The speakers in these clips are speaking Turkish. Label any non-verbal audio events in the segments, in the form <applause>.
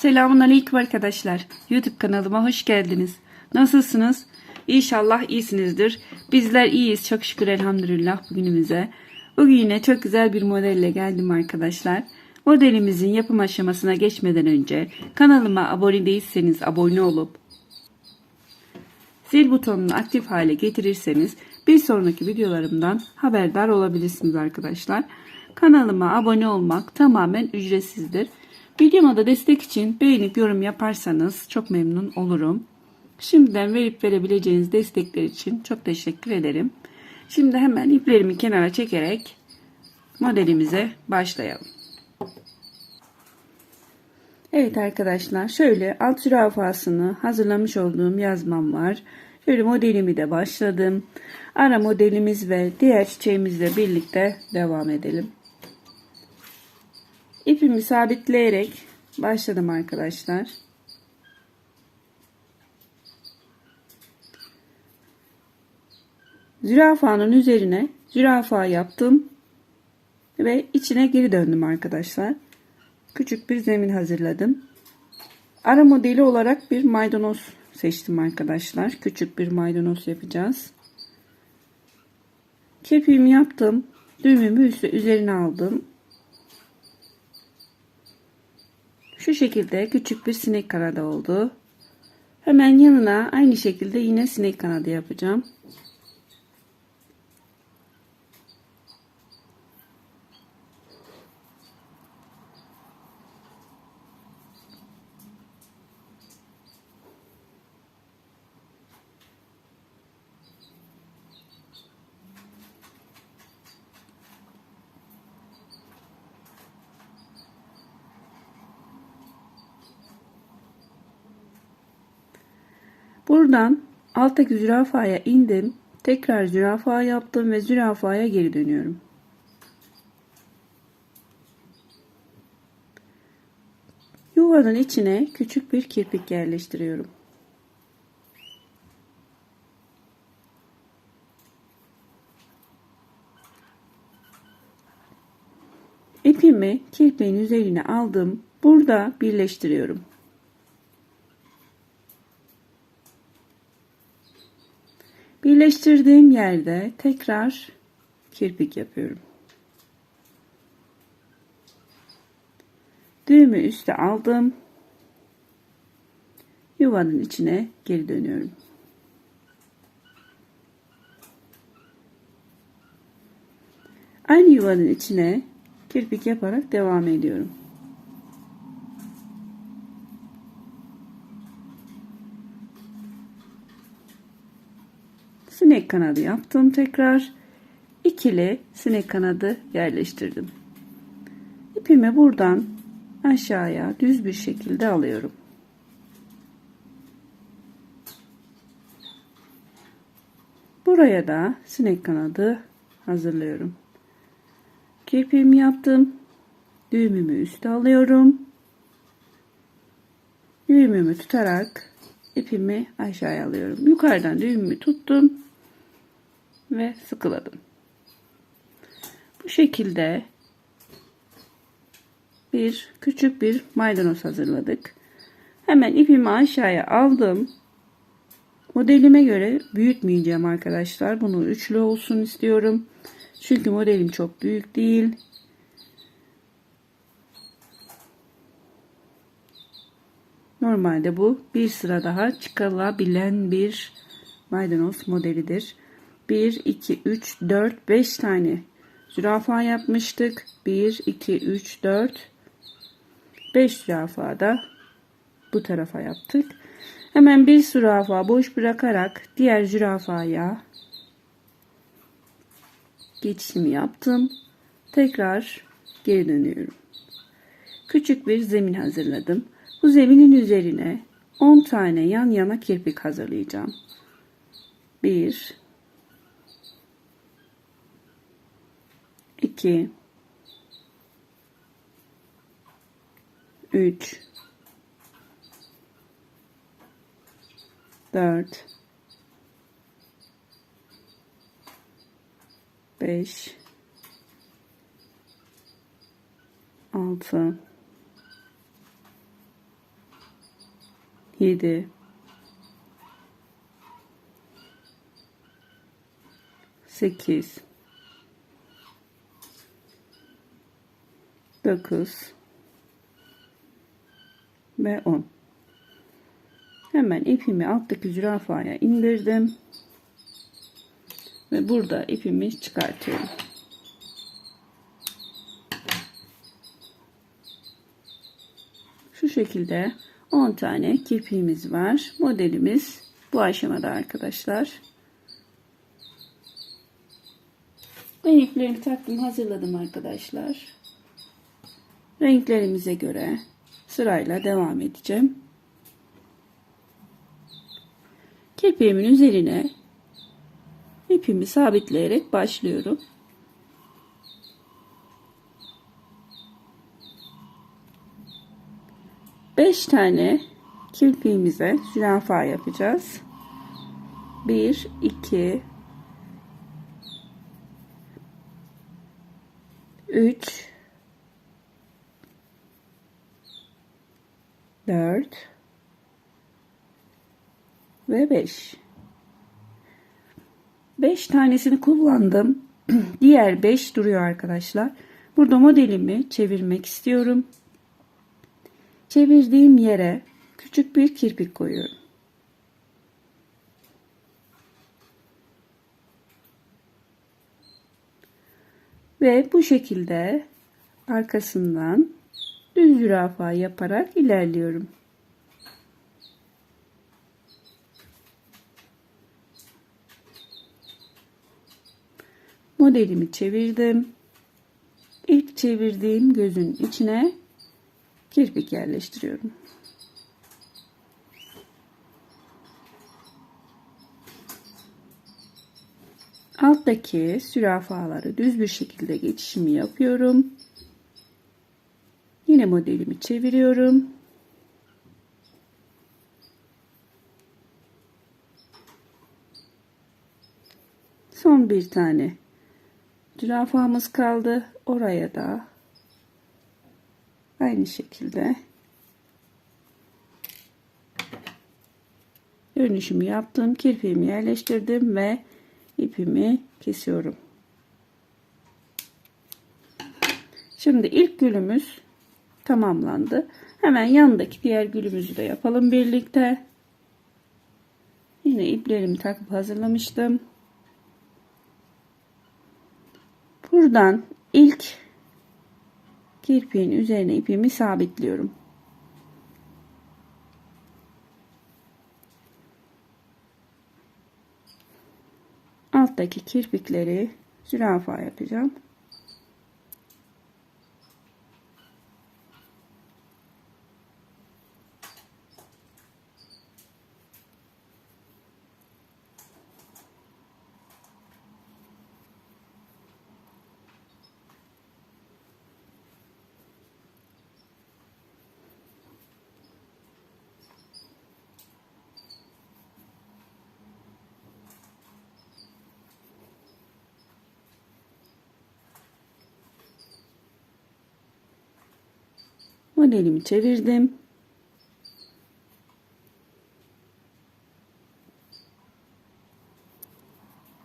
Selamun Aleyküm arkadaşlar. YouTube kanalıma hoş geldiniz. Nasılsınız? İnşallah iyisinizdir. Bizler iyiyiz. Çok şükür elhamdülillah bugünümüze. Bugün yine çok güzel bir modelle geldim arkadaşlar. Modelimizin yapım aşamasına geçmeden önce kanalıma abone değilseniz abone olup zil butonunu aktif hale getirirseniz bir sonraki videolarımdan haberdar olabilirsiniz arkadaşlar. Kanalıma abone olmak tamamen ücretsizdir. Videoma da destek için beğenip yorum yaparsanız çok memnun olurum. Şimdiden verip verebileceğiniz destekler için çok teşekkür ederim. Şimdi hemen iplerimi kenara çekerek modelimize başlayalım. Evet arkadaşlar şöyle alt zürafasını hazırlamış olduğum yazmam var. Şöyle modelimi de başladım. Ara modelimiz ve diğer çiçeğimizle birlikte devam edelim. İpimi sabitleyerek başladım arkadaşlar. Zürafanın üzerine zürafa yaptım ve içine geri döndüm arkadaşlar. Küçük bir zemin hazırladım. Ara modeli olarak bir maydanoz seçtim arkadaşlar. Küçük bir maydanoz yapacağız. Kepiğimi yaptım. Düğümümü üstü üzerine aldım. Şu şekilde küçük bir sinek kanadı oldu. Hemen yanına aynı şekilde yine sinek kanadı yapacağım. Buradan alttaki zürafaya indim. Tekrar zürafa yaptım ve zürafaya geri dönüyorum. Yuvanın içine küçük bir kirpik yerleştiriyorum. İpimi kirpiğin üzerine aldım. Burada birleştiriyorum. Birleştirdiğim yerde tekrar kirpik yapıyorum. Düğümü üste aldım. Yuvanın içine geri dönüyorum. Aynı yuvanın içine kirpik yaparak devam ediyorum. Sinek kanadı yaptım tekrar. İkili sinek kanadı yerleştirdim. İpimi buradan aşağıya düz bir şekilde alıyorum. Buraya da sinek kanadı hazırlıyorum. Kirpiğimi yaptım. Düğümümü üste alıyorum. Düğümümü tutarak ipimi aşağıya alıyorum. Yukarıdan düğümümü tuttum ve sıkıladım. Bu şekilde bir küçük bir maydanoz hazırladık. Hemen ipimi aşağıya aldım. Modelime göre büyütmeyeceğim arkadaşlar. Bunu üçlü olsun istiyorum. Çünkü modelim çok büyük değil. Normalde bu bir sıra daha çıkarabilen bir maydanoz modelidir. 1, 2, 3, 4, 5 tane zürafa yapmıştık. 1, 2, 3, 4, 5 zürafa da bu tarafa yaptık. Hemen bir zürafa boş bırakarak diğer zürafaya geçişimi yaptım. Tekrar geri dönüyorum. Küçük bir zemin hazırladım. Bu zeminin üzerine 10 tane yan yana kirpik hazırlayacağım. 1 2 3 4 5 6 7 8 9 ve 10 hemen ipimi alttaki zürafaya indirdim. Ve burada ipimi çıkartıyorum. Şu şekilde 10 tane kirpiğimiz var. Modelimiz bu aşamada arkadaşlar. Ben iplerimi taktım hazırladım arkadaşlar renklerimize göre sırayla devam edeceğim. Kirpiğimin üzerine ipimi sabitleyerek başlıyorum. Beş tane kirpiğimize zürafa yapacağız. Bir, iki, üç, 4 ve 5. 5 tanesini kullandım. <clears throat> Diğer 5 duruyor arkadaşlar. Burada modelimi çevirmek istiyorum. Çevirdiğim yere küçük bir kirpik koyuyorum. Ve bu şekilde arkasından düz zürafa yaparak ilerliyorum. Modelimi çevirdim. İlk çevirdiğim gözün içine kirpik yerleştiriyorum. Alttaki sürafaları düz bir şekilde geçişimi yapıyorum. Yine modelimi çeviriyorum. Son bir tane zürafamız kaldı. Oraya da aynı şekilde dönüşümü yaptım. Kirpiğimi yerleştirdim ve ipimi kesiyorum. Şimdi ilk gülümüz tamamlandı. Hemen yandaki diğer gülümüzü de yapalım birlikte. Yine iplerimi takıp hazırlamıştım. Buradan ilk kirpiğin üzerine ipimi sabitliyorum. Alttaki kirpikleri zürafa yapacağım. Modelimi çevirdim.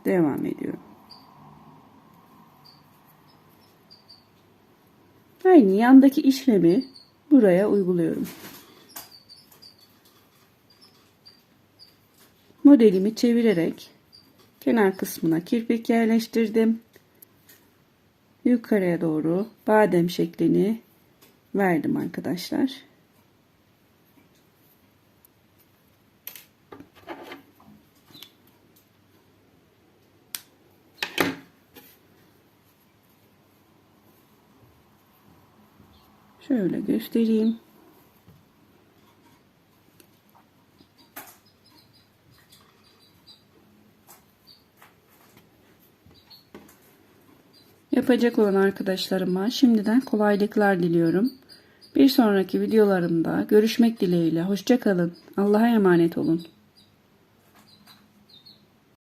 Devam ediyorum. Aynı yandaki işlemi buraya uyguluyorum. Modelimi çevirerek kenar kısmına kirpik yerleştirdim. Yukarıya doğru badem şeklini verdim arkadaşlar. Şöyle göstereyim. Yapacak olan arkadaşlarıma şimdiden kolaylıklar diliyorum. Bir sonraki videolarımda görüşmek dileğiyle. Hoşçakalın. Allah'a emanet olun.